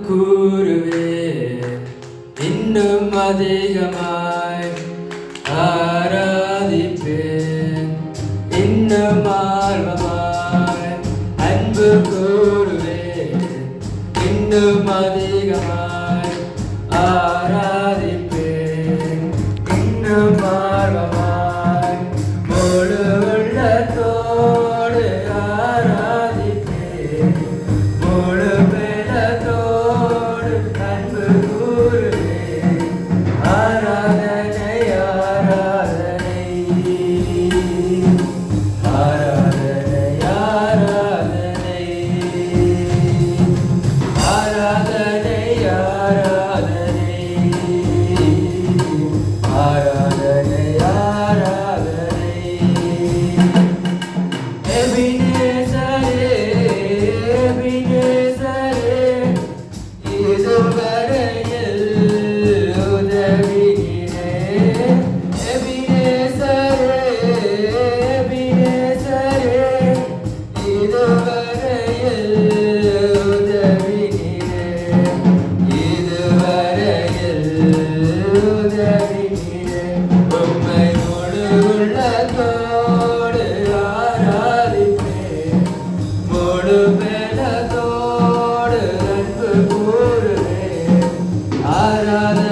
கூறுவே. இன்னும் அதிகமாய் ஆராதிப்பேன். இன்னும் ஆர்வமாய் அன்பு கூறுவே. இன்னும் அதிகமாய் ஆராதி Ara, ara.